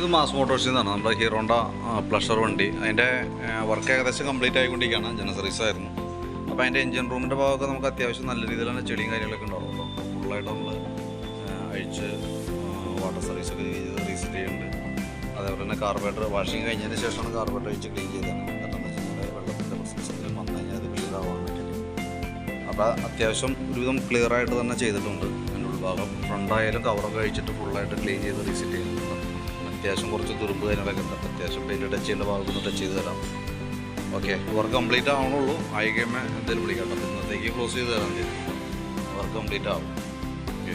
ഇത് മാസ് മോട്ടോഴ്സിൽ നമ്മുടെ ഹീറോണ്ട പ്ലഷർ വണ്ടി. അതിന്റെ വർക്ക് ഏകദേശം കംപ്ലീറ്റ് ആയിക്കൊണ്ടിരിക്കുകയാണ്. ജന സർവീസ് ആയിരുന്നു. അപ്പോൾ അതിന്റെ എഞ്ചിൻ റൂമിന്റെ ഭാഗമൊക്കെ നമുക്ക് അത്യാവശ്യം നല്ല രീതിയിലാണ് ചെടിയും കാര്യങ്ങളൊക്കെ ഉണ്ടാവുള്ളൂ. ഫുള്ളായിട്ട് നമ്മൾ അഴിച്ച് വാട്ടർ സർവീസൊക്കെ ചെയ്ത് റീസെറ്റ് ചെയ്യുന്നുണ്ട് അതേപോലെ തന്നെ കാർബേറ്റർ വാഷിങ് കഴിഞ്ഞതിന് ശേഷമാണ് കാർബേറ്റർ അഴിച്ച് ക്ലീൻ ചെയ്തത്. കാരണം എന്താ വെച്ചാൽ വെള്ളത്തിന്റെ പ്രശ്നം വന്നു കഴിഞ്ഞാൽ അത് ക്ലിയർ ആവാൻ വേണ്ടിയിട്ട് അപ്പോൾ അത്യാവശ്യം ഒരുവിധം ക്ലിയർ ആയിട്ട് തന്നെ ചെയ്തിട്ടുണ്ട്. അതിന്റെ ഉൾഭാഗം ഫ്രണ്ടായാലും കവറൊക്കെ അഴിച്ചിട്ട് ഫുള്ളായിട്ട് ക്ലീൻ ചെയ്ത് റീസെറ്റ് ചെയ്യുന്നുണ്ട് അത്യാവശ്യം കുറച്ച് തുരുമ്പ് കാര്യങ്ങളൊക്കെ ഉണ്ട്. അത്യാവശ്യം പെയിന്റ് ടച്ച് ചെയ്യേണ്ട ഭാഗത്തൊന്ന് ടച്ച് ചെയ്ത് തരാം. ഓക്കെ വർക്ക് കംപ്ലീറ്റ് ആവണുള്ളൂ. ആയി കഴിയുമ്പോൾ എന്തെങ്കിലും വിളിക്കാം ഇന്നത്തേക്ക് ക്ലോസ് ചെയ്ത് തരാം. വർക്ക് കംപ്ലീറ്റ് ആവും. ഓക്കെ